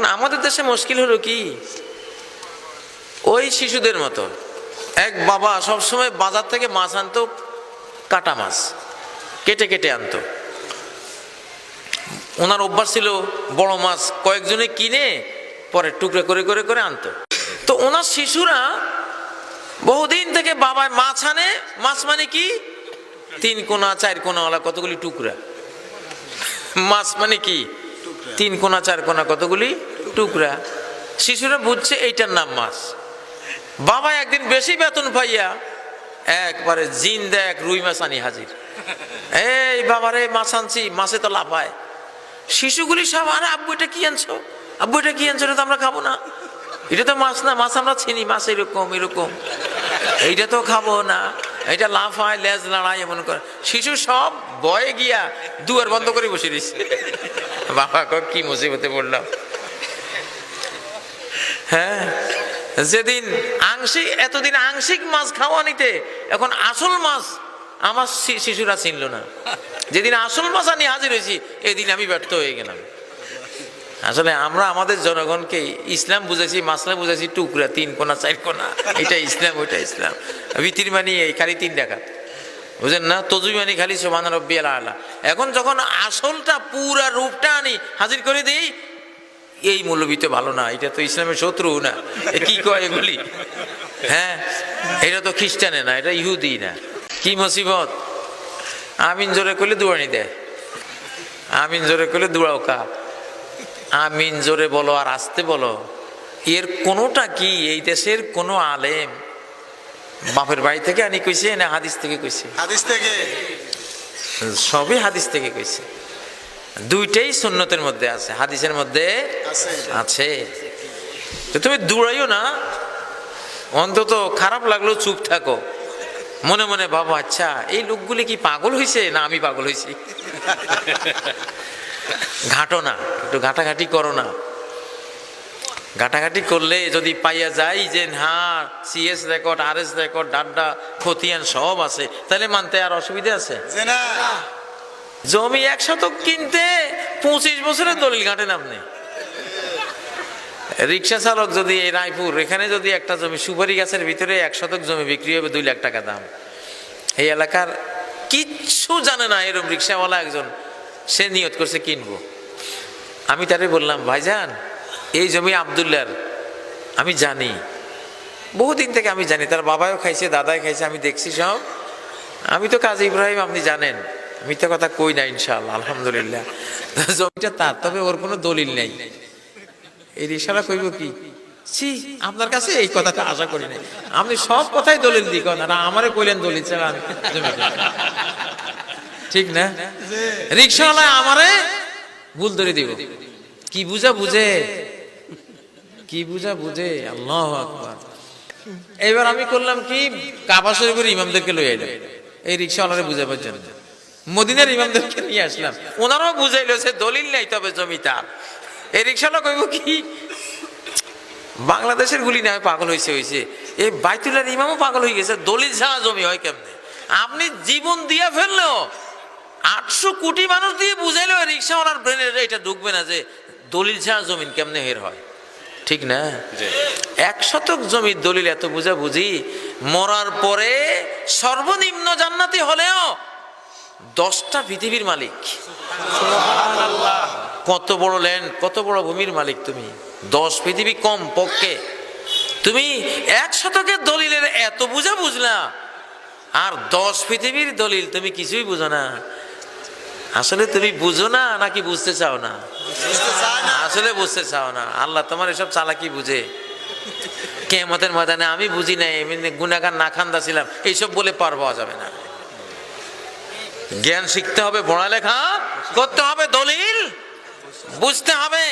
এখন আমাদের দেশে মুশকিল হলো কি? ওই শিশুদের মতো। এক বাবা সবসময় বাজার থেকে মাছ আনতো, কাটা মাছ, কেটে কেটে আনতো। ওনার অভ্যাস ছিল বড় মাছ কয়েকজনে কিনে পরে টুকরে করে করে করে আনতো। তো ওনার শিশুরা বহুদিন থেকে বাবায় মাছ আনে, মাছ মানে কি? তিন কোনা, চার কোনাওয়ালা কতগুলি টুকরা? মাছ মানে কি? তিন কোনা, চার কোনা কতগুলি টুকরা। শিশুরা বুঝছে এইটার নাম মাছ। বাবা একদিন বেশি বেতন পাইয়া একবারে জিন দেখ রুই মাছ আনি হাজির। এই বাবারে মাছ আনছি, মাছে তো লাফায় শিশুগুলি সব, আরে আব্বু, এটা কি আনছো? আব্বু, এটা কি আনছো? এটা তো আমরা খাব না। এটা তো মাছ না, মাছ আমরা চিনি, মাছ এরকম এরকম। এইটা তো খাব না এটা লাফায় লেজ লড়াই এমন করে। শিশু সব বয়ে গিয়া দুয়ার বন্ধ করে বসে দিচ্ছে বাবা কি মুসিবতে পড়লাম। হ্যাঁ যেদিন আংশিক, এতদিন আংশিক মাছ খাওয়া নিতে, এখন আসল মাছ আমার শিশুরা চিনল না। যেদিন আসল মাছ আনি হাজির হয়েছি, এদিন আমি ব্যর্থ হয়ে গেলাম। আসলে আমরা আমাদের জনগণকে ইসলাম বুঝেছি মাসলা বুঝেছি, টুকরা, তিন কোনা, চার কোনা এটা ইসলাম ওইটা ইসলাম। ভিতির মানি এই খালি তিন টাকা বুঝেন না? তজুই মানি খালি সোমান রব্বি আলা। এখন যখন আসলটা পুরা রূপটা আনি হাজির করে দিই এই মৌলবী তো ভালো না এটা তো ইসলামের শত্রু না। এ কি কয় এগুলি? হ্যাঁ এটা তো খ্রিস্টানে না এটা ইহুদি না। কি মুসিবত? আমিন জোরে করলে দুয়ানি দেয় আমিন জোরে করলে দুড়াও কা আমিন জোরে বলো আর আসতে বলো। এর কোনোটা কি? এই দেশের কোনো আলেম বাপের বাড়ি থেকে আনি কইছে না হাদিস থেকে কইছে? হাদিস থেকে? সবই হাদিস থেকে কইছে। দুইটাই সুন্নতের মধ্যে আছে হাদিসের মধ্যে আছে। তো তুমি দৌড়াইও না অন্তত খারাপ লাগল চুপ থাকো। মনে মনে ভাবো আচ্ছা এই লোকগুলি কি পাগল হয়েছে না আমি পাগল হয়েছি ঘাটো না একটু ঘাটাঘাটি করো না। ঘাটাঘাটি করলে যদি পাইয়া যায় যে হ্যাঁ CS record R S record ডাড্ডা খতিয়ান সব আছে তাহলে মানতে আর অসুবিধা আছে? না। জমি এক শতক কিনতে পঁচিশ বছরের দলিল ঘাটেন আপনি রিক্সা চালক যদি এই রায়পুর, এখানে যদি একটা জমি সুপারি গাছের ভিতরে এক শতক জমি বিক্রি হবে দুই লাখ টাকা দাম। এই এলাকার কিচ্ছু জানে না এরকম রিক্সাওয়ালা একজন, সে নিয়ত করছে কিনবো। আমি তারে বললাম, ভাইজান, এই জমি আবদুল্লার, আমি জানি। বহুদিন থেকে আমি জানি, তার বাবাও খাইছে, দাদাই খাইছে, আমি দেখছি সব। আমি তো কাজী ইব্রাহিম, আপনি জানেন। মিথ্যা কথা কই না ইনশাল্লাহ আলহামদুলিল্লাহ। জমিটা তার, তবে ওর কোনো দলিল নেই। এই রিসারা কইব কি? ছি, আপনার কাছে এই কথাটা আশা করি নাই। আপনি সব কথাই দলিল দিক না আমারে কইলেন দলিল ছাড়া আমি জমি কিনবো না। ঠিক না? রিক্সাওয়ালা আমারে ভুল ধরে দিব। কি বুঝা বুঝে? কি বুঝা বুঝে? আল্লাহ আকবার। এবার আমি করলাম কি? কাবা শরীফের ইমামদেরকে লই আইলাম। এই রিক্সাওয়ালারে বুঝাবার জন্য। মদিনার ইমামদেরকে নিয়ে আসলাম। ওনারাও বুঝাইলো সে দলিল নেই তবে জমিটা। এই রিক্সাওয়ালা কইব কি? বাংলাদেশের গুলি না পাগল হয়েছে হয়েছে এই বাইতুল্লার ইমামও পাগল হয়ে গেছে দলিল ছাড়া জমি হয় কেমনে? আপনি জীবন দিয়া ফেললেও আটশো কোটি মানুষ দিয়ে বুঝাইলো রিক্সাওয়ালার ব্রেনে এটা ঢুকবে না যে দলিল ছাড়া জমিন কেমনে হের হয়। ঠিক না? এক শতক জমির দলিল এত বুঝা বুঝি মরার পরে সর্বনিম্ন জান্নাতি হলেও দশটা পৃথিবীর মালিক। কত বড় ল্যান্ড কত বড় ভূমির মালিক তুমি। দশ পৃথিবী কম পক্ষে তুমি এক শতকের দলিলের এত বুঝা বুঝলা। আর দশ পৃথিবীর দলিল তুমি কিছুই বুঝো না। আসলে তুমি বুঝো না, নাকি বুঝতে চাও না? না আসলে বুঝতে চাও না। আল্লাহ তোমার এসব চালাকি বুঝে। কেমতের ময়দানে আমি বুঝি নাই, এমনি গুণাগান না খান্দা ছিলাম এইসব বলে পার পাওয়া যাবে না। জ্ঞান শিখতে হবে পড়ালেখা করতে হবে দলিল বুঝতে হবে।